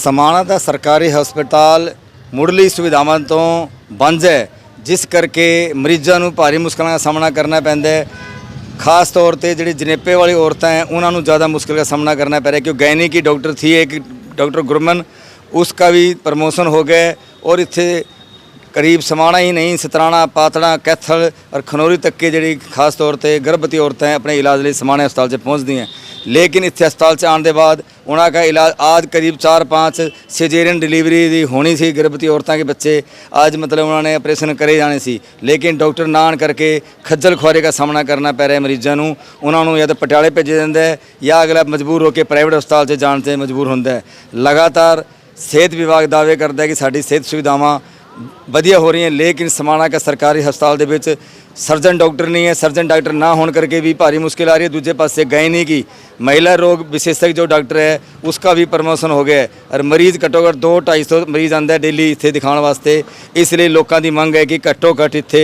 ਸਮਾਣਾ ਦਾ ਸਰਕਾਰੀ ਹਸਪਤਾਲ ਮੁੱਢਲੀ ਸੁਵਿਧਾਵਾਂ ਤੋਂ ਬੰਦ ਹੈ ਜਿਸ ਕਰਕੇ ਮਰੀਜ਼ਾਂ ਨੂੰ ਭਾਰੀ ਮੁਸ਼ਕਲਾਂ ਦਾ ਸਾਹਮਣਾ ਕਰਨਾ ਪੈਂਦਾ ਹੈ ਖਾਸ ਤੌਰ ਤੇ ਜਿਹੜੀ ਜਨੇਪੇ ਵਾਲੀ ਔਰਤਾਂ ਹੈ ਉਹਨਾਂ ਨੂੰ ਜ਼ਿਆਦਾ ਮੁਸ਼ਕਿਲ ਦਾ ਸਾਹਮਣਾ करना पड़ रहा है क्योंकि गैनी की डॉक्टर थी एक डॉक्टर गुरमन उसका भी प्रमोशन हो गया है और इतने ਕਰੀਬ ਸਮਾਣਾ ਹੀ ਨਹੀਂ, ਸਤਰਾਣਾ, ਪਾਤੜਾ, ਕੈਥਲ ਔਰ ਖਨੌਰੀ ਤੱਕ ਕੇ ਜਿਹੜੀ ਖਾਸ ਤੌਰ ਤੇ ਗਰਭਵਤੀ ਔਰਤਾਂ ਆਪਣੇ ਇਲਾਜ ਲਈ ਸਮਾਣਾ ਹਸਪਤਾਲ 'ਚ ਪਹੁੰਚਦੀਆਂ ਲੇਕਿਨ ਇੱਥੇ ਹਸਪਤਾਲ 'ਚ ਆਉਣ ਦੇ ਬਾਅਦ ਉਹਨਾਂ ਦਾ ਇਲਾਜ ਆਜ ਕਰੀਬ 4-5 ਸਿਜੇਰੀਅਨ ਡਿਲੀਵਰੀ ਦੀ ਹੋਣੀ ਸੀ, ਗਰਭਵਤੀ ਔਰਤਾਂ ਦੇ ਬੱਚੇ ਅੱਜ ਮਤਲਬ ਉਹਨਾਂ ਨੇ ਆਪਰੇਸ਼ਨ ਕਰੇ ਜਾਣੇ ਸੀ। ਲੇਕਿਨ ਡਾਕਟਰ ਨਾਨ ਕਰਕੇ ਖੱਜਲ ਖੁਆਰੇ ਦਾ ਸਾਹਮਣਾ ਕਰਨਾ ਪੈ ਰਿਹਾ ਮਰੀਜ਼ਾਂ ਨੂੰ। ਉਹਨਾਂ ਨੂੰ ਜਾਂ ਤਾਂ ਪਟਿਆਲੇ ਭੇਜਿਆ ਜਾਂਦਾ ਜਾਂ ਅਗਲਾ ਮਜਬੂਰ ਹੋ ਕੇ ਪ੍ਰਾਈਵੇਟ ਹਸਪਤਾਲ 'ਚ ਜਾਣ ਤੇ ਮਜਬੂਰ ਹੁੰਦਾ ਹੈ। ਲਗਾਤਾਰ ਸਿਹਤ ਵਿਭਾਗ ਦਾਅਵੇ ਕਰਦਾ ਹੈ ਕਿ ਸਾਡੀ ਸਿਹਤ ਸੁਵਿਧਾਵਾਂ ਵਧੀਆ ਹੋ ਰਹੀਆਂ, ਲੇਕਿਨ ਸਮਾਣਾ ਕਾ ਸਰਕਾਰੀ ਹਸਪਤਾਲ ਦੇ ਵਿੱਚ ਸਰਜਨ ਡਾਕਟਰ ਨਹੀਂ ਹੈ, ਸਰਜਨ ਡਾਕਟਰ ਨਾ ਹੋਣ ਕਰਕੇ ਵੀ ਭਾਰੀ ਮੁਸ਼ਕਿਲ ਆ ਰਹੀ ਹੈ, ਦੂਜੇ ਪਾਸੇ ਗਏ ਨਹੀਂ ਕੀ ਮਹਿਲਾ ਰੋਗ ਵਿਸ਼ੇਸ਼ਕ ਜੋ ਡਾਕਟਰ ਹੈ, ਉਸਕਾ ਵੀ ਪ੍ਰਮੋਸ਼ਨ ਹੋ ਗਿਆ ਔਰ ਮਰੀਜ਼ ਘੱਟੋ ਘੱਟ 2 250 ਮਰੀਜ਼ ਆਂਦਾ ਹੈ ਡੇਲੀ ਇੱਥੇ ਦਿਖਾਉਣ ਵਾਸਤੇ। ਇਸ ਲਈ ਲੋਕਾਂ ਦੀ ਮੰਗ ਹੈ ਕਿ ਘੱਟੋ ਘੱਟ ਇੱਥੇ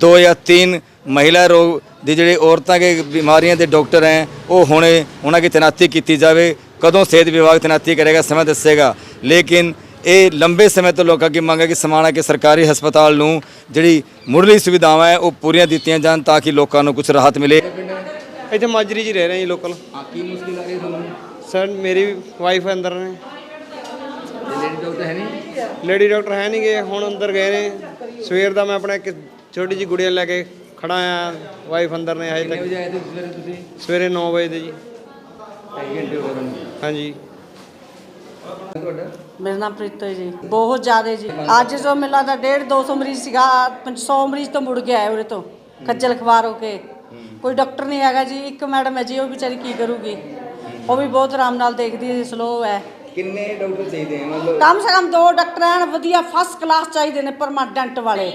ਦੋ ਜਾਂ ਤਿੰਨ ਮਹਿਲਾ ਰੋਗ ਦੇ ਜਿਹੜੇ ਔਰਤਾਂ ਦੇ ਬਿਮਾਰੀਆਂ ਦੇ ਡਾਕਟਰ ਹੈ, ਉਹ ਹੁਣੇ ਉਹਨਾਂ ਦੀ ਤੈਨਾਤੀ ਕੀਤੀ ਜਾਵੇ। ਕਦੋਂ ਸਿਹਤ ਵਿਭਾਗ ਤੈਨਾਤੀ ਕਰੇਗਾ, ਸਮਾਂ ਦੱਸੇਗਾ। ਲੇਕਿਨ ਇਹ ਲੰਬੇ ਸਮੇਂ ਤੋਂ ਲੋਕਾਂ ਦੀ ਮੰਗ ਹੈ ਕਿ ਸਮਾਣਾ ਕੇ ਸਰਕਾਰੀ ਹਸਪਤਾਲ ਨੂੰ ਜਿਹੜੀ ਮੁੱਢਲੀ ਸੁਵਿਧਾਵਾਂ ਹੈ ਉਹ ਪੂਰੀਆਂ ਦਿੱਤੀਆਂ ਜਾਣ ਤਾਂ ਕਿ ਲੋਕਾਂ ਨੂੰ ਕੁਝ ਰਾਹਤ ਮਿਲੇ। ਇੱਥੇ ਮਾਜਰੀ 'ਚ ਹੀ ਰਹਿ ਰਹੇ ਜੀ ਲੋਕਲ। ਹਾਂ ਕੀ ਮੁਸ਼ਕਿਲ ਆ ਰਹੀ ਤੁਹਾਨੂੰ? ਸਰ ਮੇਰੀ ਵਾਈਫ ਅੰਦਰ ਨੇ। ਲੇਡੀ ਡਾਕਟਰ ਹੈ ਨਹੀਂ? ਲੇਡੀ ਡਾਕਟਰ ਹੈ ਨਹੀਂ ਗਏ ਹੁਣ ਅੰਦਰ ਗਏ ਨੇ। ਸਵੇਰ ਦਾ ਮੈਂ ਆਪਣਾ ਇੱਕ ਛੋਟੀ ਜਿਹੀ ਗੁੜੀਆ ਲੈ ਕੇ ਖੜਾ ਆ ਵਾਈਫ ਅੰਦਰ ਨੇ ਹਜੇ ਤੱਕ। ਸਵੇਰੇ ਤੁਸੀਂ? ਸਵੇਰੇ 9 ਵਜੇ ਦੇ ਜੀ। ਢਾਈ ਘੰਟੇ ਹੋ ਗਏ ਹਾਂਜੀ। ਤੁਹਾਡਾ? ਮੇਰਾ ਨਾਮ ਪ੍ਰੀਤੋ ਹੈ ਜੀ। ਬਹੁਤ ਜ਼ਿਆਦਾ ਜੀ। ਅੱਜ ਜੋ ਮਿਲਾ ਦਾ 1.5 200 ਮਰੀਜ਼ ਸੀਗਾ 500 ਮਰੀਜ਼ ਤੋਂ ਮੁੜ ਗਿਆ ਹੈ ਉਰੇ ਤੋਂ ਖੱਜਲ ਖਵਾਰ ਹੋ ਕੇ। ਕੋਈ ਡਾਕਟਰ ਨਹੀਂ ਹੈਗਾ ਜੀ ਇੱਕ ਮੈਡਮ ਹੈ ਜੀ ਉਹ ਵਿਚਾਰੀ ਕੀ ਕਰੂਗੀ? ਉਹ ਵੀ ਬਹੁਤ ਆਰਾਮ ਨਾਲ ਦੇਖਦੀ ਹੈ ਸਲੋ ਹੈ। ਕਿੰਨੇ ਡਾਕਟਰ ਚਾਹੀਦੇ ਹਨ ਮਤਲਬ ਕਮ ਸੇ ਕਮ ਦੋ ਡਾਕਟਰ ਹਨ ਵਧੀਆ ਫਸਟ ਕਲਾਸ ਚਾਹੀਦੇ ਨੇ ਪਰਮਾਨੈਂਟ ਵਾਲੇ।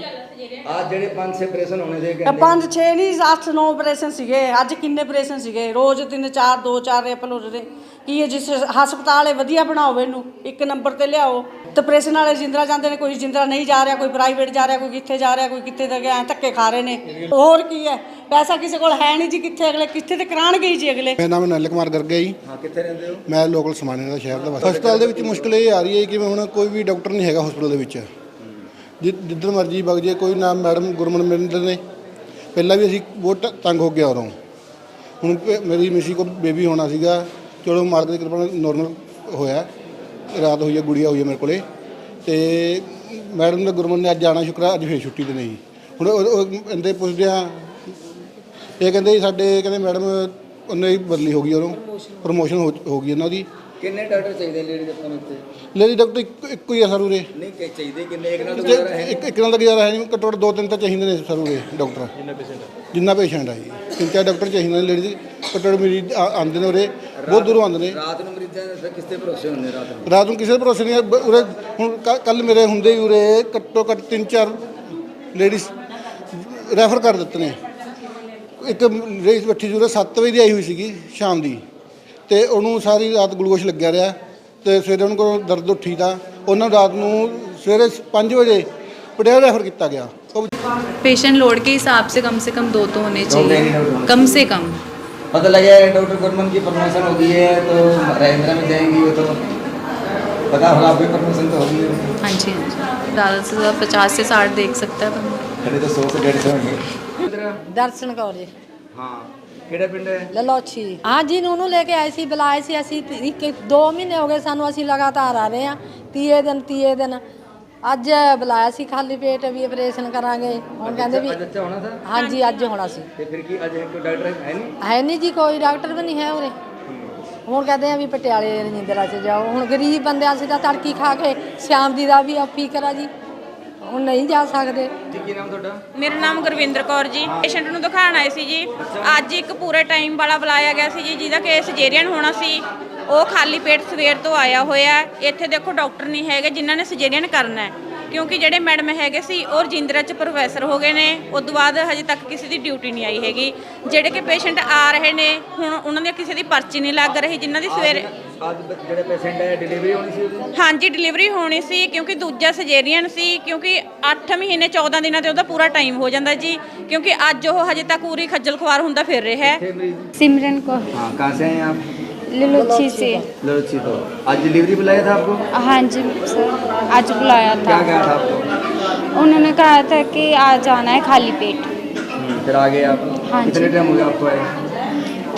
ਆ ਜਿਹੜੇ ਪੰਜ ਛੇ ਆਪਰੇਸ਼ਨ ਹੋਣੇ ਦੇ ਇਹ ਪੰਜ 6 ਨਹੀਂ 8 9 ਆਪਰੇਸ਼ਨ ਸੀਗੇ ਅੱਜ ਕਿੰਨੇ ਆਪਰੇਸ਼ਨ ਸੀਗੇ? ਰੋਜ਼ ਤਿੰਨ ਚਾਰ ਦੋ ਚਾਰ ਰੈਪਲ ਹੋ ਰਹੇ ਕੀ ਹੈ ਜਿਸ ਹਸਪਤਾਲ ਹੈ ਵਧੀਆ ਬਣਾਓ ਇਹਨੂੰ? ਇੱਕ ਨੰਬਰ ਤੇ ਲਿਆਓ। ਤੇ ਆਪਰੇਸ਼ਨ ਵਾਲੇ ਜਿੰਦਰਾ ਜਾਂਦੇ ਨੇ ਕੋਈ ਜਿੰਦਰਾ ਨਹੀਂ ਜਾ ਰਿਹਾ ਕੋਈ ਪ੍ਰਾਈਵੇਟ ਜਾ ਰਿਹਾ ਕੋਈ ਕਿੱਥੇ ਜਾ ਰਿਹਾ ਕੋਈ ਕਿੱਥੇ ਤੱਕ ਐ ਧੱਕੇ ਖਾ ਰਹੇ ਨੇ। ਹੋਰ ਕੀ ਹੈ? ਪੈਸਾ ਕਿਸੇ ਕੋਲ ਹੈ ਨਹੀਂ ਜੀ ਕਿੱਥੇ ਅਗਲੇ? ਕਿੱਥੇ ਤੇ ਕਰਾਣਗੇ ਜੀ ਅਗਲੇ? ਮੇਰਾ ਨਾਮ ਨਲਿਨ ਕੁਮਾਰ ਗਰਗੇ ਜੀ। ਹਾਂ ਕਿੱਥੇ ਰਹਿੰਦੇ ਹੋ? ਮੈਂ ਲੋਕਲ ਸਮਾਣੇ ਦਾ ਸ਼ਹਿਰ ਦਾ ਵਾਸੀ। ਹਸਪਤਾਲ ਦੇ ਵਿੱਚ ਮੁਸ਼ਕਲ ਇਹ ਆ ਰਹੀ ਹੈ ਕਿ ਹੁਣ ਕੋਈ ਵੀ ਡਾਕਟਰ ਨਹੀਂ ਹੈਗਾ ਹਸਪਤਾਲ ਦੇ ਵਿੱਚ। ਜਿੱਧਰ ਮਰਜ਼ੀ ਵਗ ਜੇ ਕੋਈ ਨਾ ਮੈਡਮ ਗੁਰਮਨ ਮਿੰਦਰ ਨੇ। ਪਹਿਲਾਂ ਵੀ ਅਸੀਂ ਬਹੁਤ ਤੰਗ ਹੋ ਗਿਆ ਉਰੋਂ ਹੁਣ ਪ- ਮੇਰੀ ਮਿਸੀ ਕੋਲ ਬੇਬੀ ਹੋਣਾ ਸੀਗਾ। ਚਲੋ ਮਾਲਕ ਦੀ ਕਿਰਪਾ ਨਾਲ ਨੋਰਮਲ ਹੋਇਆ। ਰਾਤ ਹੋਈ ਹੈ ਗੁੜੀਆ ਹੋਈ ਹੈ ਮੇਰੇ ਕੋਲੇ। ਤੇ ਮੈਡਮ ਨੇ ਗੁਰਮਨ ਨੇ ਅੱਜ ਜਾਣਾ ਸ਼ੁਕਰਾ, ਅੱਜ ਫੇਰ ਛੁੱਟੀ ਤੇ ਨਹੀਂ। ਹੁਣ ਉਹ- ਉਹ ਕਹਿੰਦੇ ਪੁੱਛਦੇ ਆ ਇਹ ਕਹਿੰਦੇ ਜੀ ਸਾਡੇ, ਕਹਿੰਦੇ ਮੈਡਮ, ਉਹਨੇ ਹੀ ਬਦਲੀ ਹੋ ਗਈ ਉਹਨੂੰ ਪ੍ਰਮੋਸ਼ਨ ਹੋ ਹੋ ਗਈ ਇਹਨਾਂ ਦੀ। ਕਿੰਨੇ ਡਾਕਟਰ ਚਾਹੀਦੇ ਲੇਡੀ ਡਾਕਟਰ ਨੂੰ ਇੱਥੇ ਲੇਡੀ ਡਾਕਟਰ ਇੱਕ ਇੱਕੋ ਹੀ ਆ ਸਰ ਉਰੇ। ਨਹੀਂ ਕਿ ਚਾਹੀਦੇ ਕਿੰਨੇ? ਇੱਕ ਨਾਲ ਤੇ ਗੁਜ਼ਾਰਾ ਹੈ ਇੱਕ ਇੱਕ ਨਾਲ ਤਾਂ ਗੁਜ਼ਾਰਾ ਹੈ ਨਹੀਂ ਘੱਟੋ ਘੱਟ ਦੋ ਤਿੰਨ ਤਾਂ ਚਾਹੀਦੇ ਨੇ ਸਰ ਉਰੇ ਡਾਕਟਰ। ਜਿੰਨਾ ਪੇਸ਼ੈਂਟ ਜਿੰਨਾ ਪੇਸ਼ੈਂਟ ਆ ਜੀ। ਤਿੰਨ ਚਾਰ ਡਾਕਟਰ ਚਾਹੀਦੇ ਨੇ ਲੇਡੀ ਘੱਟੋ ਘੱਟ ਮਰੀਜ਼ ਆ- ਆਉਂਦੇ ਨੇ ਉਰੇ। ਬਹੁਤ ਦੂਰੋਂ ਆਉਂਦੇ ਨੇ। ਰਾਤ ਨੂੰ ਮਰੀਜ਼ਾਂ ਦੇ ਕਿਸ ਤੇ ਭਰੋਸੇ ਹੁੰਦੇ ਰਾਤ ਨੂੰ? ਰਾਤ ਨੂੰ ਕਿਸੇ ਦੇ ਭਰੋਸੇ ਨਹੀਂ ਹੈ। ਬ- ਉਰੇ ਹੁਣ ਕੱਲ ਮੇਰੇ ਹੁੰਦੇ ਹੀ ਉਰੇ ਘੱਟੋ ਘੱਟ ਤਿੰਨ ਚਾਰ ਲੇਡੀਜ਼ ਰੈਫਰ ਕਰ ਦਿੱਤੇ ਨੇ। ਇੱਕ ਰੇਸ ਬੱਠੀ ਜੂਰੇ 7 ਵਜੇ ਦੀ ਆਈ ਹੋਈ ਸੀਗੀ ਸ਼ਾਮ ਦੀ। ਤੇ ਉਹਨੂੰ ਸਾਰੀ ਰਾਤ ਗਲੂਕੋਸ਼ ਲੱਗਿਆ ਰਿਹਾ ਤੇ ਸਵੇਰੇ ਉਹਨਾਂ ਕੋਲ ਦਰਦ ਉੱਠੀ ਤਾਂ ਉਹਨਾਂ ਨੂੰ ਰਾਤ ਨੂੰ ਸਵੇਰੇ 5 ਵਜੇ ਪਟਿਆਲਾ ਰੈਫਰ ਕੀਤਾ ਗਿਆ ਉਹ पेशेंट लोड के हिसाब से कम से कम दो तो होने दो नहीं, चाहिए दो- कम से कम पता लगा है डॉक्टर गुरमन की प्रमोशन हो गई है तो राजेंद्रा में जाएंगी वो तो पता होगा आपकी प्रमोशन तो होगी है। हाँ जी हाँ जी ज़्यादा से ज़्यादा पचास से साठ देख सकता है बंदा खड़े तो सौ से डेढ़ सौ होंगे ਦਰਸ਼ਨ ਕੌਰ ਜੀ हाँ ਕਿਹੜਾ ਪਿੰਡ ਹੈ? ਲਲੋਚੀ ਹਾਂ ਜੀ ਨੂੰ ਲੈ ਕੇ ਆਏ ਸੀ ਬੁਲਾਏ ਸੀ ਅਸੀਂ ਇੱਕ ਦੋ ਮਹੀਨੇ ਹੋ ਗਏ ਸਾਨੂੰ ਅਸੀਂ ਲਗਾਤਾਰ ਆ ਰਹੇ ਹਾਂ। ਤੀਏ ਦਿਨ ਤੀਏ ਦਿਨ। ਅੱਜ ਬੁਲਾਇਆ ਸੀ ਖਾਲੀ ਪੇਟ ਵੀ ਆਪਰੇਸ਼ਨ ਕਰਾਂਗੇ। ਹੁਣ ਕਹਿੰਦੇ ਵੀ ਅੱਜ ਅੱਛਾ ਹੋਣਾ था ਹਾਂਜੀ ਅੱਜ ਹੋਣਾ ਸੀ। ਤੇ ਫਿਰ ਕੀ ਅੱਜ ਕੋਈ ਡਾਕਟਰ ਹੈ ਨਹੀਂ? ਹੈ ਨਹੀਂ ਜੀ ਕੋਈ ਡਾਕਟਰ ਵੀ ਨਹੀਂ ਹੈ ਉਰੇ। ਹੁਣ ਕਹਿੰਦੇ ਆ ਵੀ ਪਟਿਆਲੇ ਰਜਿੰਦਰਾ 'ਚ ਜਾਓ। ਹੁਣ ਗਰੀਬ ਬੰਦੇ ਅਸੀਂ ਤਾਂ ਤੜਕੀ ਖਾ ਕੇ ਸ਼ਾਮ ਦੀ ਦਾ ਵੀ ਫਿਕਰ ਆ ਜੀ। ਹੁਣ ਨਹੀਂ ਜਾ ਸਕਦੇ। ਜੀ ਕੀ ਨਾਮ ਤੁਹਾਡਾ? ਮੇਰਾ ਨਾਮ ਗੁਰਵਿੰਦਰ ਕੌਰ ਜੀ। ਪੇਸ਼ੈਂਟ ਨੂੰ ਦਿਖਾਣ ਆਏ ਸੀ ਜੀ। ਅੱਜ ਇੱਕ ਪੂਰੇ ਟਾਈਮ ਵਾਲਾ ਬੁਲਾਇਆ ਗਿਆ ਸੀ ਜੀ ਜਿਹਦਾ ਕੇਸ ਜੇਰੀਅਨ ਹੋਣਾ ਸੀ। ਉਹ ਖਾਲੀ ਪੇਟ ਸਵੇਰ ਤੋਂ ਆਇਆ ਹੋਇਆ ਹੈ। ਇੱਥੇ ਦੇਖੋ ਡਾਕਟਰ ਨਹੀਂ ਹੈਗੇ ਜਿਨ੍ਹਾਂ ਨੇ ਸਜੇਰੀਅਨ ਕਰਨਾ ਹੈ। ਕਿਉਂਕਿ ਜਿਹੜੇ ਮੈਡਮ ਹੈਗੇ ਸੀ ਉਹ ਰਜਿੰਦਰਾ ਚ ਪ੍ਰੋਫੈਸਰ ਹੋ ਗਏ ਨੇ। ਉਸ ਤੋਂ ਬਾਅਦ ਹਜੇ ਤੱਕ ਕਿਸੇ ਦੀ ਡਿਊਟੀ ਨਹੀਂ ਆਈ ਹੈਗੀ। ਜਿਹੜੇ ਕਿ ਪੇਸ਼ੈਂਟ ਆ ਰਹੇ ਨੇ ਹੁਣ ਉਹਨਾਂ ਦੀ ਕਿਸੇ ਦੀ ਪਰਚੀ ਨਹੀਂ ਲੱਗ ਰਹੀ ਜਿਨ੍ਹਾਂ ਦੀ ਸਵੇਰੇ ਅੱਜ ਜਿਹੜੇ ਪੇਸ਼ੈਂਟ ਹੈ ਡਿਲੀਵਰੀ ਹੋਣੀ ਸੀ ਉਹਦੀ ਹਾਂਜੀ ਡਿਲੀਵਰੀ ਹੋਣੀ ਸੀ ਕਿਉਂਕਿ ਦੂਜਾ ਸਜੇਰੀਅਨ ਸੀ ਕਿਉਂਕਿ 8 ਮਹੀਨੇ 14 ਦਿਨਾਂ ਤੇ ਉਹਦਾ ਪੂਰਾ ਟਾਈਮ ਹੋ ਜਾਂਦਾ ਜੀ ਕਿਉਂਕਿ ਅੱਜ ਉਹ ਹਜੇ ਤੱਕ ਪੂਰੀ ਖੱਜਲ ਖੁਆਰ ਹੁੰਦਾ ਫਿਰ ਰਿਹਾ ਹੈ थे मरीज सिमरन को हाँ कहाँ से हैं आप ललुच्छी से लड़ची तो आज डिलीवरी बुलाया था आपको हाँ जी सर आज बुलाया था क्या कहा था आपको उन्होंने कहा था कि आज आना है खाली पेट फिर आ गए आप हाँ जी। कितने टाइम हो गया आपको आए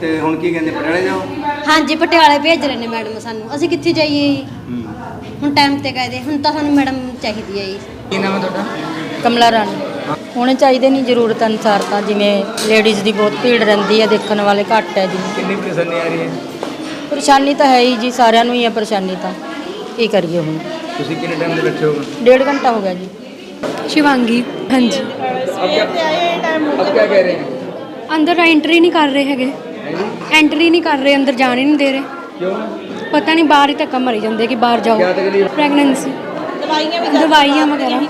ਤੇ ਹੁਣ ਕੀ ਕਹਿੰਦੇ ਪਟਿਆਲੇ ਜਾਓ? ਹਾਂਜੀ ਪਟਿਆਲੇ ਭੇਜ ਰਹੇ ਨੇ ਮੈਡਮ ਸਾਨੂੰ। ਅਸੀਂ ਕਿੱਥੇ ਜਾਈਏ ਜੀ? ਹੁਣ ਟਾਈਮ ਤੇ ਗਏ ਦੇ। ਹੁਣ ਤਾਂ ਸਾਨੂੰ ਮੈਡਮ ਚਾਹੀਦੀ ਹੈ ਜੀ। ਕੀ ਨਾਮ ਹੈ ਤੁਹਾਡਾ? ਕਮਲਾ ਰਨ ਹੁਣ ਚਾਹੀਦੇ ਨਹੀਂ ਜ਼ਰੂਰਤ ਅਨਸਾਰ ਤਾਂ ਜਿਵੇਂ ਲੇਡੀਜ਼ ਦੀ ਬਹੁਤ ਭੀੜ ਰਹਿੰਦੀ ਹੈ ਦੇਖਣ ਵਾਲੇ ਘੱਟ ਹੈ ਜੀ। ਕਿੰਨੀ ਪਰੇਸ਼ਾਨੀ ਆ ਰਹੀ ਹੈ? ਪਰੇਸ਼ਾਨੀ ਤਾਂ ਹੈ ਹੀ ਜੀ ਸਾਰਿਆਂ ਨੂੰ ਹੀ ਹੈ ਪਰੇਸ਼ਾਨੀ ਤਾਂ। ਕੀ ਕਰੀਏ ਹੁਣ? ਤੁਸੀਂ ਕਿੰਨੇ ਟਾਈਮ ਦੇ ਬੈਠੇ ਹੋ? ਡੇਢ ਘੰਟਾ ਹੋ ਗਿਆ ਜੀ। ਸ਼ਿਵਾਂਗੀ ਹਾਂਜੀ। ਆਪ ਕੀ ਕਹਿ ਰਹੇ ਹੋ ਅੰਦਰ ਐਂਟਰੀ ਨਹੀਂ ਕਰ ਰਹੇ ਹੈਗੇ। ਐਂਟਰ ਨਹੀਂ ਕਰ ਰਹੇ ਅੰਦਰ ਜਾਣ ਹੀ ਨਹੀਂ ਦੇ ਰਹੇ। ਪਤਾ ਨਹੀਂ ਬਾਹਰ ਹੀ ਧੱਕਾ ਮਰੀ ਜਾਂਦੇ ਕਿ ਬਾਹਰ ਜਾਓ। ਪ੍ਰੈਗਨੈਂਸੀ ਦਵਾਈਆਂ ਵੀ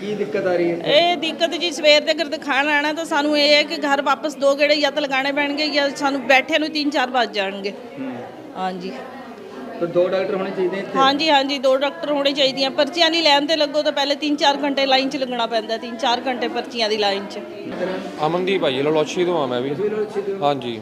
ਕੀ ਦਿੱਕਤ ਆ ਰਹੀ ਹੈ? ਇਹ ਦਿੱਕਤ ਜੀ ਸਵੇਰ ਦੇ ਅਗਰ ਸਾਨੂੰ ਇਹ ਹੈ ਕਿ ਘਰ ਵਾਪਸ ਦੋ ਗੇੜੇ ਯਤ ਲਗਾਣੇ ਪੈਣਗੇ ਜਾਂ ਸਾਨੂੰ ਬੈਠੇ ਨੂੰ 3-4 ਵੱਜ ਜਾਣਗੇ। ਹਾਂਜੀ। ਪਰ ਦੋ ਡਾਕਟਰ ਹੋਣੇ ਚਾਹੀਦੇ ਇੱਥੇ? ਹਾਂਜੀ ਹਾਂਜੀ ਦੋ ਡਾਕਟਰ ਹੋਣੇ ਚਾਹੀਦੀਆਂ। ਪਰਚੀਆਂ ਦੀ ਲਾਈਨ ਤੇ ਲੱਗੋ ਤਾਂ ਪਹਿਲੇ 3-4 ਘੰਟੇ ਲਾਈਨ 'ਚ ਲੱਗਣਾ ਪੈਂਦਾ 3-4 ਘੰਟੇ ਪਰਚੀਆਂ ਦੀ ਲਾਈਨ 'ਚ। ਅਮਨਦੀਪ ਭਾਈ ਲਲੋਚੀ ਤੋਂ ਆ ਮੈਂ ਵੀ। ਹਾਂਜੀ।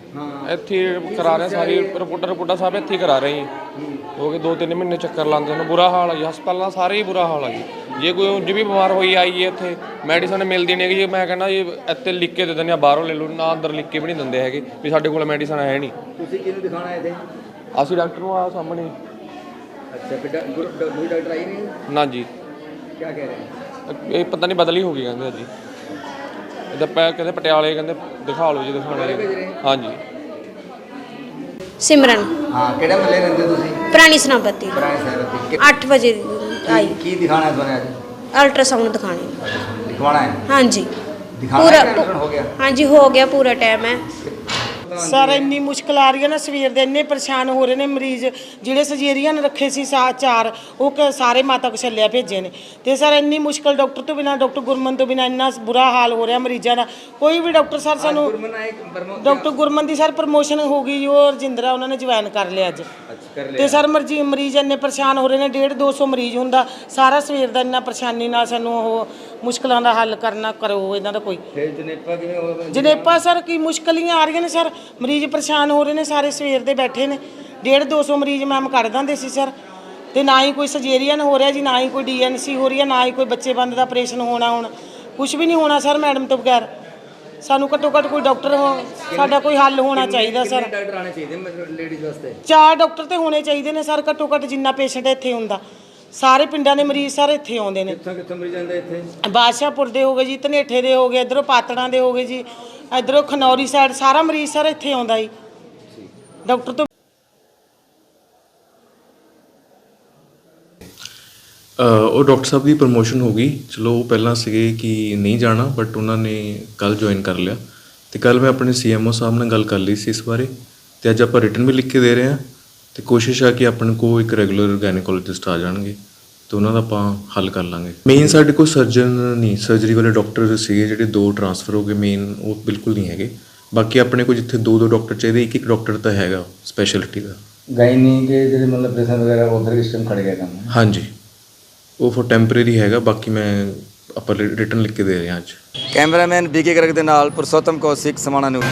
ਇੱਥੇ ਕਰਾ ਰਹੇ ਸਾਰੀ ਰਿਪੋਰਟਰ ਰਿਪੋਰਟਰ ਸਾਹਿਬ ਇੱਥੇ ਕਰਾ ਰਹੇ ਜੀ। ਹੋ ਗਏ 2-3 ਮਹੀਨੇ ਚੱਕਰ ਲਾਉਂਦੇ ਨੇ ਬੁਰਾ ਹਾਲ ਆ ਜੀ। ਸਾਰੇ ਹੀ ਬੁਰਾ ਹਾਲ ਆ ਜੀ। ਜੇ ਕੋਈ ਉਂਝ ਵੀ ਬਿਮਾਰ ਹੋਈ ਆਈ ਹੈ ਇੱਥੇ ਮੈਡੀਸਨ ਮਿਲਦੀ ਨਹੀਂ ਹੈਗੀ ਮੈਂ ਕਹਿੰਦਾ ਇਹ ਇੱਥੇ ਲਿਖ ਕੇ ਦੇ ਦਿੰਦੇ ਆ ਬਾਹਰੋਂ ਲੈ ਲਓ ਨਾ ਅੰਦਰ ਲਿਖ ਕੇ ਵੀ ਨਹੀਂ ਦਿੰਦੇ ਹੈਗੇ ਵੀ ਸਾਡੇ ਕੋਲ ਮੈਡੀਸਨ ਹੈ ਨਹੀਂ। ਤੁਸੀਂ ਕਿਹਨੂੰ ਦਿਖਾਣਾ ਇਹਦੇ ਅਸੀਂ ਡਾਕਟਰ ਨੂੰ ਆ ਸਾਹਮਣੇ अच्छा फिर डा- गुरु- डा- दूसरी डॉक्टर आई नहीं ਨਾ ਜੀ क्या कह रहे हैं ਇਹ ਪਤਾ ਨਹੀਂ ਬਦਲੀ ਹੋ ਗਈ ਕਹਿੰਦੇ ਜੀ ਇਹਦਾ ਪੈ ਕਹਿੰਦੇ ਪਟਿਆਲੇ ਕਹਿੰਦੇ ਦਿਖਾ ਲਓ ਜੀ ਦਿਖਾਣਾ ਜੀ ਹਾਂਜੀ ਸਿਮਰਨ हाँ ਕਿਹੜੇ ਮਹੱਲੇ ਰਹਿੰਦੇ ਹੋ ਤੁਸੀਂ ਪੁਰਾਣੀ ਸਨਾਪਤੀ ਪੁਰਾਣੇ ਸ਼ਹਿਰ ਦੇ 8 ਵਜੇ ਆਈ ਕੀ- ਕੀ ਦਿਖਾਣਾ ਹੈ ਤੁਹਾਨੂੰ ਅੱਜ ਅਲਟਰਾਸਾਊਂਡ ਦਿਖਾਣੇ ਦਿਖਵਾਣਾ ਹੈ ਹਾਂਜੀ ਦਿਖਾਣਾ ਪੂਰਾ ਹੈ ਕਿ ultrasound ਹੋ ਗਿਆ ਹਾਂਜੀ ਹੋ ਗਿਆ ਪੂਰਾ ਟਾਈਮ ਹੈ ਸਰ ਇੰਨੀ ਮੁਸ਼ਕਲ ਆ ਰਹੀ ਹੈ ਨਾ ਸਵੇਰ ਦੇ ਇੰਨੇ ਪਰੇਸ਼ਾਨ ਹੋ ਰਹੇ ਨੇ ਮਰੀਜ਼ ਜਿਹੜੇ ਸਜੇਰੀਅਨ ਰੱਖੇ ਸੀ ਸਾ ਚਾਰ ਉਹ ਕ- ਸਾਰੇ ਮਾਤਾ ਕੋ ਛੱਲਿਆ ਭੇਜੇ ਨੇ। ਤੇ ਸਰ ਇੰਨੀ ਮੁਸ਼ਕਲ ਡਾਕਟਰ ਤੋਂ ਬਿਨਾ ਡਾਕਟਰ ਗੁਰਮਨ ਤੋਂ ਬਿਨਾ ਇੰਨਾ ਬੁਰਾ ਹਾਲ ਹੋ ਰਿਹਾ ਮਰੀਜ਼ਾਂ ਦਾ। ਕੋਈ ਵੀ ਡਾਕਟਰ ਸਰ ਸਾਨੂੰ ਗੁਰਮਨ ਆਏ ਪਰਮੋ ਡਾਕਟਰ ਗੁਰਮਨ ਦੀ ਸਰ ਪ੍ਰਮੋਸ਼ਨ ਹੋ ਗਈ ਉਹ ਰਜਿੰਦਰਾ ਉਹਨਾਂ ਨੇ ਜੁਆਇਨ ਕਰ ਲਿਆ ਅੱਜ। ਕਰ ਤੇ ਸਰ ਮਰਜ਼ੀ ਮਰੀਜ਼ ਇੰਨੇ ਪਰੇਸ਼ਾਨ ਹੋ ਰਹੇ ਨੇ 1.5 200 ਮਰੀਜ਼ ਹੁੰਦਾ ਸਾਰਾ ਸਵੇਰ ਦਾ ਇੰਨਾ ਪਰੇਸ਼ਾਨੀ ਨਾਲ ਸਾਨੂੰ ਉਹ ਮੁਸ਼ਕਲਾਂ ਦਾ ਹੱਲ ਕਰਨਾ ਕਰੋ ਇਹਨਾਂ ਦਾ ਕੋਈ। ਫਿਰ ਜਨੇਪਾ ਕਿਵੇਂ ਹੋਗਾ ਜਨੇਪਾ ਸਰ ਕੀ ਮੁਸ਼ਕਲੀਆਂ ਆ ਰਹੀਆਂ ਨੇ ਸਰ ਮਰੀਜ਼ ਪਰੇਸ਼ਾਨ ਹੋ ਰਹੇ ਨੇ ਸਾਰੇ ਸਵੇਰ ਦੇ ਬੈਠੇ ਨੇ। 1.5 200 ਮਰੀਜ਼ ਮੈਮ ਕੱਢ ਦਿੰਦੇ ਸੀ ਸਰ। ਤੇ ਨਾ ਹੀ ਕੋਈ ਸਰਜਰੀਅਨ ਹੋ ਰਿਹਾ ਜੀ ਨਾ ਹੀ ਕੋਈ ਡੀਐਨਸੀ ਹੋ ਰਹੀ ਹੈ ਨਾ ਹੀ ਕੋਈ ਬੱਚੇ ਬੰਦ ਦਾ ਆਪਰੇਸ਼ਨ ਹੋਣਾ ਹੁਣ। ਕੁਝ ਵੀ ਨਹੀਂ ਹੋਣਾ ਸਰ ਮੈਡਮ ਤੋਂ ਬਗੈਰ। ਸਾਨੂੰ ਘੱਟੋ ਘੱਟ ਕੋਈ ਡਾਕਟਰ ਹੋ ਸਾਡਾ ਕੋਈ ਹੱਲ ਹੋਣਾ ਚਾਹੀਦਾ ਸਰ। ਡਾਕਟਰ ਆਣੇ ਚਾਹੀਦੇ ਲੇਡੀਜ਼ ਵਾਸਤੇ? ਚਾਰ ਡਾਕਟਰ ਤੇ ਹੋਣੇ ਚਾਹੀਦੇ ਨੇ ਸਰ ਘੱਟੋ ਘੱਟ ਜਿੰਨਾ ਪੇਸ਼ੈਂਟ ਇੱਥੇ ਹੁੰਦਾ। ਸਾਰੇ ਪਿੰਡਾਂ ਦੇ ਮਰੀਜ਼ ਸਰ ਇੱਥੇ ਆਉਂਦੇ ਨੇ। ਕਿੱਥੋਂ ਕਿੱਥੋਂ ਮਰੀਜ਼ ਆਉਂਦੇ ਇੱਥੇ? ਬਾਦਸ਼ਾਹਪੁਰ ਦੇ ਹੋਗੇ ਜੀ ਧਨੇਠੇ ਦੇ ਹੋਗੇ ਇਧਰੋਂ ਪਾਤੜਾਂ ਦੇ ਹੋਗੇ ਜੀ। ਇਧਰੋਂ ਖਨੌਰੀ ਸਾਈਡ ਸਾਰਾ ਮਰੀਜ਼ ਸਰ ਇੱਥੇ ਆਉਂਦਾ ਜੀ। ਡਾਕਟਰ ਤੋਂ ਉਹ ਡਾਕਟਰ ਸਾਹਿਬ ਦੀ ਪ੍ਰਮੋਸ਼ਨ ਹੋ ਗਈ। ਚਲੋ ਉਹ ਪਹਿਲਾਂ ਸੀਗੇ ਕਿ ਨਹੀਂ ਜਾਣਾ ਬਟ ਉਹਨਾਂ ਨੇ ਕੱਲ ਜੁਆਇਨ ਕਰ ਲਿਆ। ਤੇ ਕੱਲ ਮੈਂ ਆਪਣੇ ਸੀਐਮਓ ਸਾਹਿਬ ਨਾਲ ਗੱਲ ਕਰ ਲਈ ਸੀ ਇਸ ਬਾਰੇ। ਤੇ ਅੱਜ ਆਪਾਂ ਰਿਟਰਨ ਵੀ ਲਿਖ ਕੇ ਦੇ ਰਹੇ ਹਾਂ। ਤੇ ਕੋਸ਼ਿਸ਼ ਆ ਕਿ ਆਪਣੇ ਕੋਲ ਇੱਕ ਰੈਗੂਲਰ ਗਾਇਨੋਕੋਲੋਜਿਸਟ ਆ ਜਾਣਗੇ। ਤੇ ਉਹਨਾਂ ਦਾ ਆਪਾਂ ਹੱਲ ਕਰ ਲਾਂਗੇ। ਮੇਨ ਸਾਡੇ ਕੋਲ ਸਰਜਨ ਨਹੀਂ ਸਰਜਰੀ ਵਾਲੇ ਡਾਕਟਰ ਸੀਗੇ ਜਿਹੜੇ ਦੋ ਟਰਾਂਸਫਰ ਹੋ ਗਏ ਮੇਨ ਉਹ ਬਿਲਕੁਲ ਨਹੀਂ ਹੈਗੇ। ਬਾਕੀ ਆਪਣੇ ਕੋਲ ਜਿੱਥੇ ਦੋ ਦੋ ਡਾਕਟਰ ਚਾਹੀਦੇ ਇੱਕ ਇੱਕ ਡਾਕਟਰ ਤਾਂ ਹੈਗਾ ਸਪੈਸ਼ਲਿਟੀ ਦਾ। ਗਾਇਨੀ ਦੇ ਜਿਹੜੇ ਮਤਲਬ ਪ੍ਰੈਸ਼ਰ ਵਗੈਰਾ ਉਧਰ ਇਸ ਟਾਈਮ ਖੜ ਗਿਆ ਕੰਮ। ਹਾਂਜੀ। ਉਹ ਫੋਰ ਟੈਂਪਰੇਰੀ ਹੈਗਾ ਬਾਕੀ ਮੈਂ ਆਪਾਂ ਰਿਟਰਨ ਲਿਖ ਕੇ ਦੇ ਰਿਹਾ ਅੱਜ। ਕੈਮਰਾਮੈਨ ਬੀਕੇ ਕਰਕ ਦੇ ਨਾਲ ਪੁਰਸ਼ੋਤਮ ਕੌਸ਼ਿਕ ਸਮਾਣਾ ਨੂੰ।